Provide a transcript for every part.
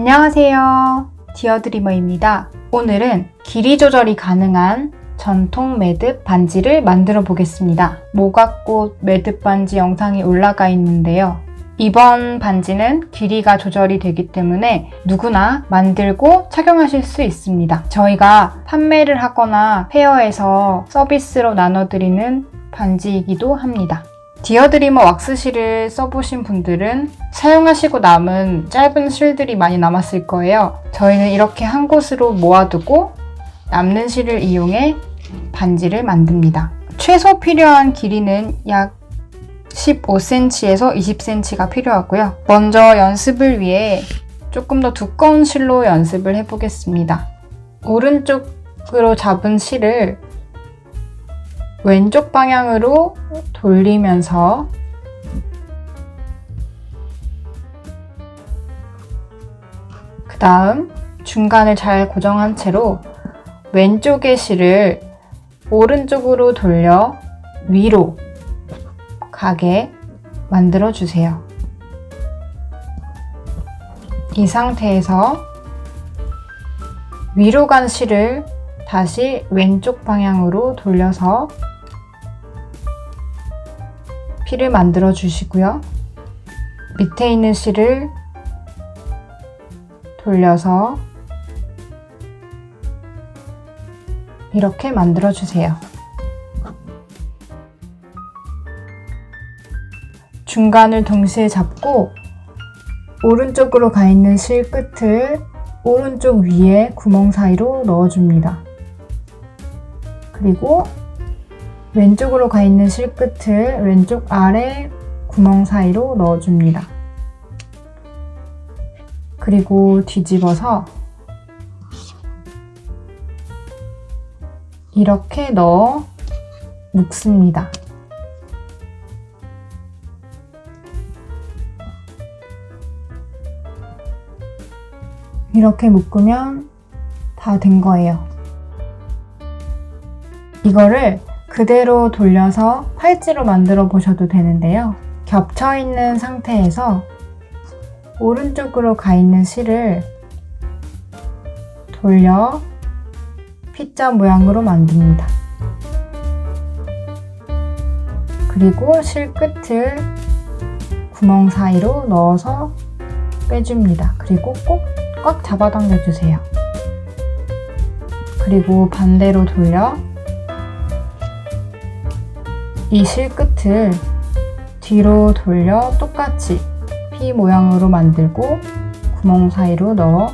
안녕하세요. 디어드리머입니다. 오늘은 길이 조절이 가능한 전통 매듭 반지를 만들어 보겠습니다. 모각꽃 매듭 반지 영상이 올라가 있는데요. 이번 반지는 길이가 조절이 되기 때문에 누구나 만들고 착용하실 수 있습니다. 저희가 판매를 하거나 페어에서 서비스로 나눠드리는 반지이기도 합니다. 디어드리머 왁스실을 써보신 분들은 사용하시고 남은 짧은 실들이 많이 남았을 거예요. 저희는 이렇게 한 곳으로 모아두고 남는 실을 이용해 반지를 만듭니다. 최소 필요한 길이는 약 15cm에서 20cm가 필요하고요. 먼저 연습을 위해 조금 더 두꺼운 실로 연습을 해보겠습니다. 오른쪽으로 잡은 실을 왼쪽 방향으로 돌리면서 그 다음 중간을 잘 고정한 채로 왼쪽의 실을 오른쪽으로 돌려 위로 가게 만들어 주세요. 이 상태에서 위로 간 실을 다시 왼쪽 방향으로 돌려서 피를 만들어 주시고요. 밑에 있는 실을 돌려서 이렇게 만들어 주세요. 중간을 동시에 잡고 오른쪽으로 가 있는 실 끝을 오른쪽 위에 구멍 사이로 넣어줍니다. 그리고 왼쪽으로 가 있는 실 끝을 왼쪽 아래 구멍 사이로 넣어줍니다. 그리고 뒤집어서 이렇게 넣어 묶습니다. 이렇게 묶으면 다 된 거예요. 이거를 그대로 돌려서 팔찌로 만들어 보셔도 되는데요. 겹쳐 있는 상태에서 오른쪽으로 가 있는 실을 돌려 P자 모양으로 만듭니다. 그리고 실 끝을 구멍 사이로 넣어서 빼줍니다. 그리고 꼭 꽉 잡아당겨 주세요. 그리고 반대로 돌려 이 실 끝을 뒤로 돌려 똑같이 P 모양으로 만들고 구멍 사이로 넣어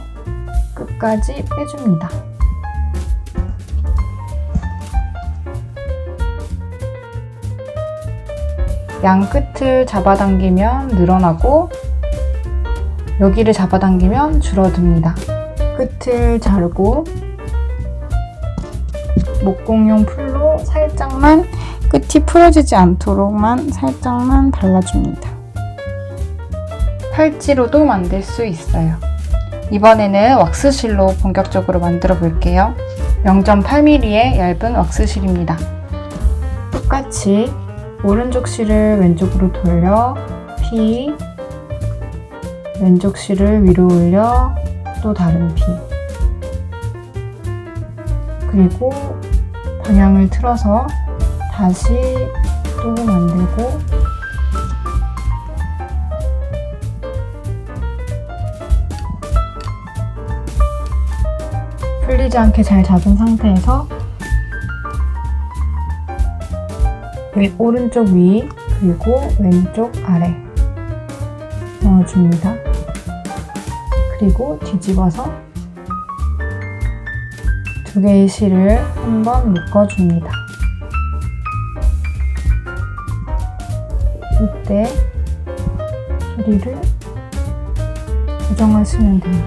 끝까지 빼줍니다. 양 끝을 잡아당기면 늘어나고 여기를 잡아당기면 줄어듭니다. 끝을 자르고 목공용 풀로 살짝만 끝이 풀어지지 않도록만 살짝만 발라줍니다. 팔찌로도 만들 수 있어요. 이번에는 왁스실로 본격적으로 만들어 볼게요. 0.8mm의 얇은 왁스실입니다. 똑같이 오른쪽 실을 왼쪽으로 돌려 P 왼쪽 실을 위로 올려 또 다른 P 그리고 방향을 틀어서 다시 또 만들고 풀리지 않게 잘 잡은 상태에서 위, 오른쪽 위 그리고 왼쪽 아래 넣어줍니다. 그리고 뒤집어서 두 개의 실을 한번 묶어줍니다. 이때 길이를 조정하시면 됩니다.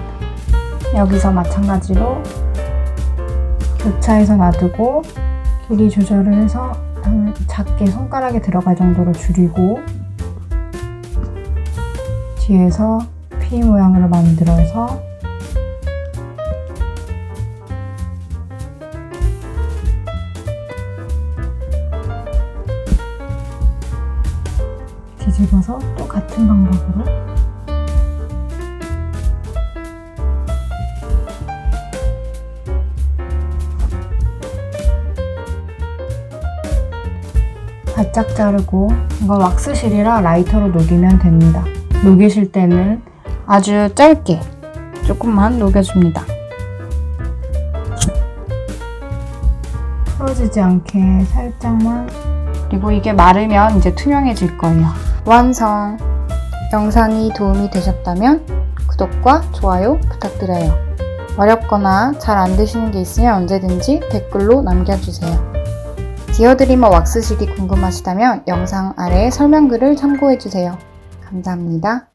여기서 마찬가지로 교차해서 놔두고 길이 조절을 해서 작게 손가락에 들어갈 정도로 줄이고 뒤에서 P 모양으로 만들어서 집어서 또 같은 방법으로 바짝 자르고 이건 왁스실이라 라이터로 녹이면 됩니다. 녹이실 때는 아주 짧게 조금만 녹여줍니다. 풀어지지 않게 살짝만 그리고 이게 마르면 이제 투명해질 거예요. 완성! 영상이 도움이 되셨다면 구독과 좋아요 부탁드려요. 어렵거나 잘 안 되시는 게 있으면 언제든지 댓글로 남겨주세요. 디어드리머 왁스실이 궁금하시다면 영상 아래 설명글을 참고해주세요. 감사합니다.